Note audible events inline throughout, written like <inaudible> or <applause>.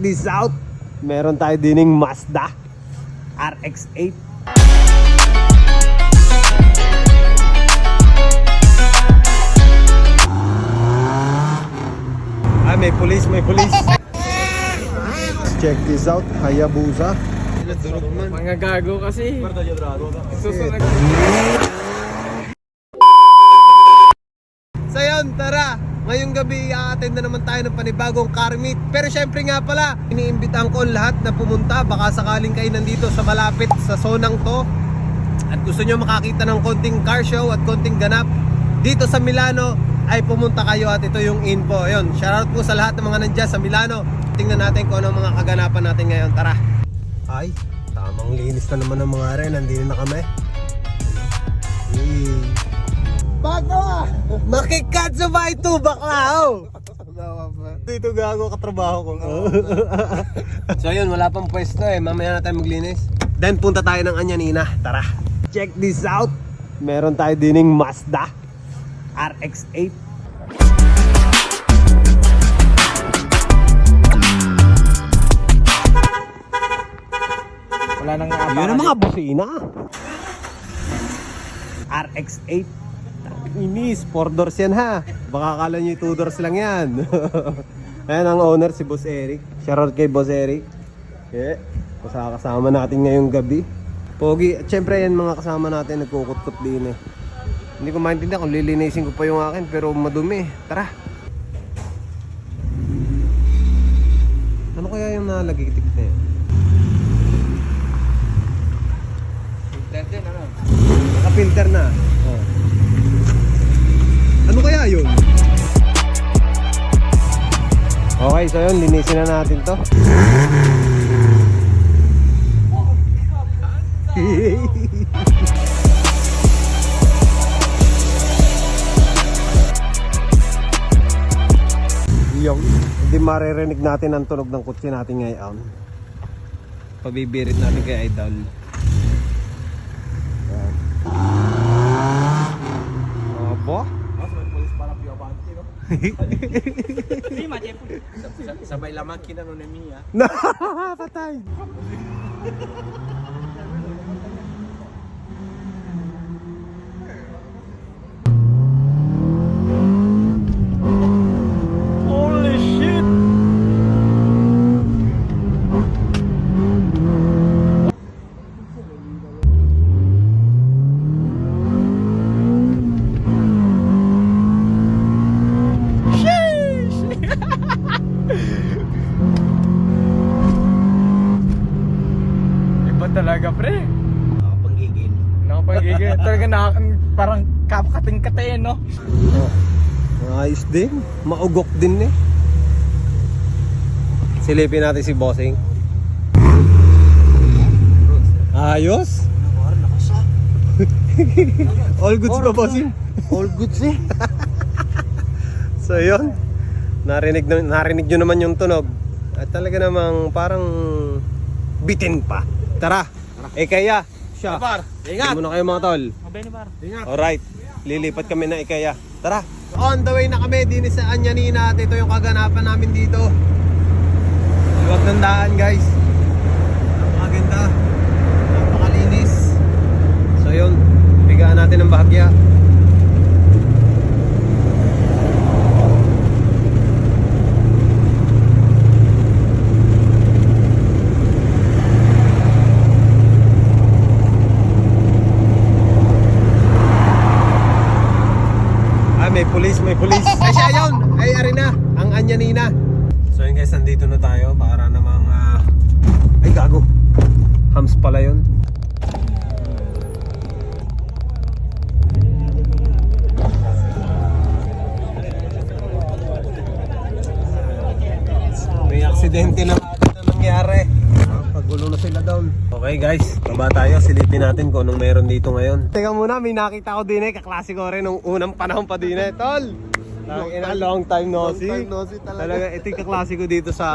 this out. Meron tayo dining Mazda RX-8. Ah, may police, may police. Check this out, Hayabusa. Mga gago kasi. Susunod. So yun, tara! Ngayong gabi, i-attend na naman tayo ng panibagong car meet. Pero syempre nga pala, iniimbitahan ko lahat na pumunta. Baka sakaling kayo nandito sa malapit sa zonang to. At gusto nyo makakita ng konting car show at konting ganap dito sa Milano, ay pumunta kayo at ito yung info. Ayun, shoutout po sa lahat ng mga nandyan sa Milano. Tingnan natin kung anong mga kaganapan natin ngayon. Tara! Ay, tamang linis na naman ng mga rin. Nandito na kami. Hey. Bakla! Makikatsa ba ito, bakla? Oh? Dito gago katrabaho ko. so yun, wala pang pwesto eh. Mamaya na tayo maglinis. Then punta tayo ng Anyanina. Tara. Check this out. Meron tayo dining Mazda RX-8. Wala nang Yun ang mga busina. RX-8. Inis, 4 doors yan ha. Baka kala nyo 2 doors lang yan. <laughs> Ayan ang owner si Boss Eric. Shoutout kay Boss Eric. Yeah. Kasama natin ngayong gabi. Pogi, at syempre yan mga kasama natin nagkukutkot din eh. Hindi ko maintindihan kung lilinisin ko pa yung akin pero madumi. Tara. Ano kaya yung nalagitik na yun? din, ano? Naka-filter na. Oh. Ano kaya yun? Okay, so yun, linisin na natin to. <laughs> Yung, hindi maririnig natin ang tunog ng kutsi natin ngayon. Pabibirit natin kay Idol. Yan. Aba? Sabay la makina no nemiya. <laughs> Patay! Talaga na, parang kapakating-katayin, no? Oh. Ayos din. Maugok din eh. Silipin natin si Bossing. Ayos? <laughs> All goods ba, Bossing? All good eh. <laughs> So yun, narinig, na- narinig nyo naman yung tunog. At talaga namang parang bitin pa. Tara, eh kaya, siya. Par, Ingat! muna kayo mga tol. Mabay ni Par. Alright, lilipat kami na ikaya. Tara! On the way na kami din sa Anyanina at ito yung kaganapan namin dito. Huwag ng daan guys. Napakaganda. Napakalinis. So yun, bigaan natin ng bahagya. May police, may police. <laughs> Ay, siya yun. Ay, ari na. Ang Anyanina. So yun guys, nandito na tayo para namang... ah, Ay, gago. Hams pala yun. May aksidente na. Pagulo na sila down. Okay guys, baba tayo. Silipin natin kung anong meron dito ngayon. Teka muna, may nakita ko din eh. Kaklase ko rin nung unang panahon pa din eh. Tol! Long, time, long time no see. time no see talaga. Talaga, ito yung kaklase ko dito sa...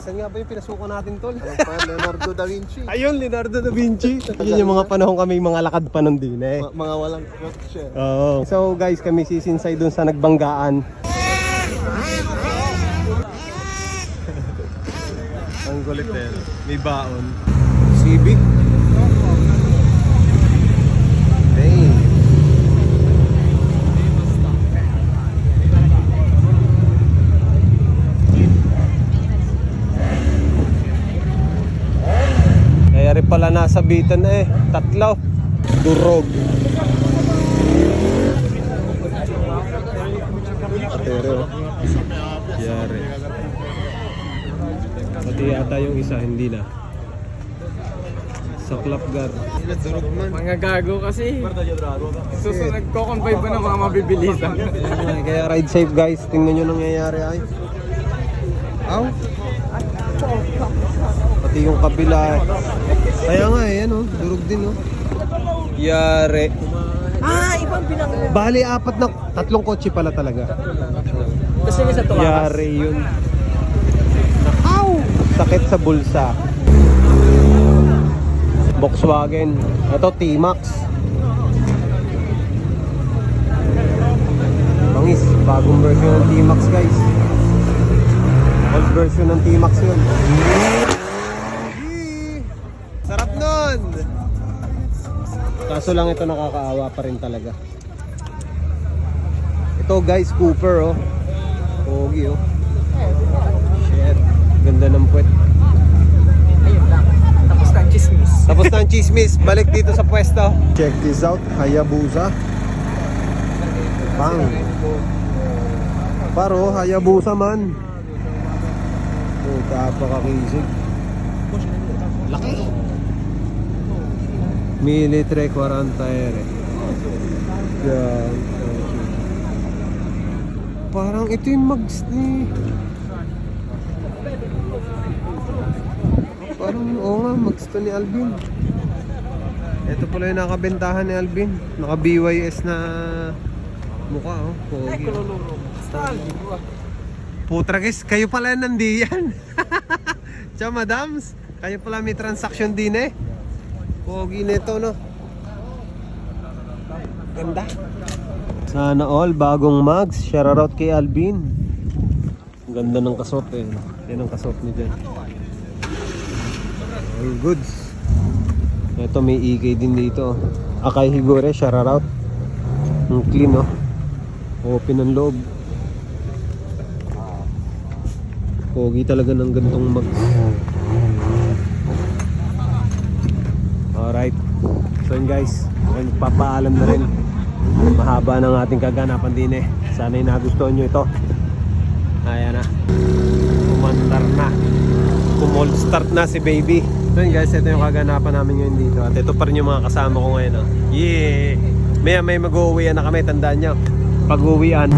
Saan nga ba yung pinasuko natin, Tol? Pa, Leonardo da Vinci. Ayun, Leonardo da Vinci. Yun yung mga panahon kami, mga lakad pa nun din eh. Ma- mga walang kotse. Oo. So guys, kami sisinsay dun sa nagbanggaan. Ang kulit na yan. May baon. Civic. Hey. Kaya rin pala nasa bitan eh. Tatlo. Durog. Pero, yari. Pati yata yung isa, hindi na. Sa Klapgar. Durog man. Mga gago kasi. Susunod, nagko-convoy ba ng mga mabibilisan? Kaya ride safe guys. Tingnan nyo nangyayari ay. Aw. Pati yung kabila. Kaya nga eh, ano, durog din oh. Yari. ah, ibang pinang... Bali, apat na, tatlong kotse pala talaga. Kasi may sa tumakas. Yari yun. Sakit sa bulsa. Volkswagen. Ito, T-Max. Bangis, bagong version ng T-Max guys. Old version ng T-Max yun. Sarap nun! Kaso lang ito nakakaawa pa rin talaga. Ito guys, Cooper oh. Pogi oh. Ganda ng puwet. Ayun lang. Tapos na ang chismis. Tapos na ang chismis. Balik dito sa pwesto. Check this out. Hayabusa. Bang. Paro, Hayabusa man. Oh, kapakakisig. Laki. Military 40 ere. Yan. Parang ito yung mags ni... Parang oo nga, mags to ni Alvin. Ito pala yung nakabentahan ni Alvin. Naka BYS na mukha oh. Pogi. Putra guys, kayo pala nandiyan. <laughs> Ciao madams. Kayo pala may transaction din eh. Pogi nito no. Ganda. Sana all bagong mags. Shoutout kay Alvin. Ganda ng kasot eh. Yan ang kasot niya dyan. All goods. Ito may EK din dito. Akay Higure, shoutout. Ang clean oh. Open ang loob. Pogi talaga ng gantong mag. Alright. So yun guys, ay magpapaalam na rin. Mahaba ng ating kaganapan din eh. Sana'y nagustuhan nyo ito. Ayan na. Kumandar na. Kumol start na si baby. So guys, ito yung kaganapan namin ngayon dito. At ito pa rin yung mga kasama ko ngayon. Oh. Yeah! Maya may mag-uwian na kami, tandaan nyo. Pag-uwian.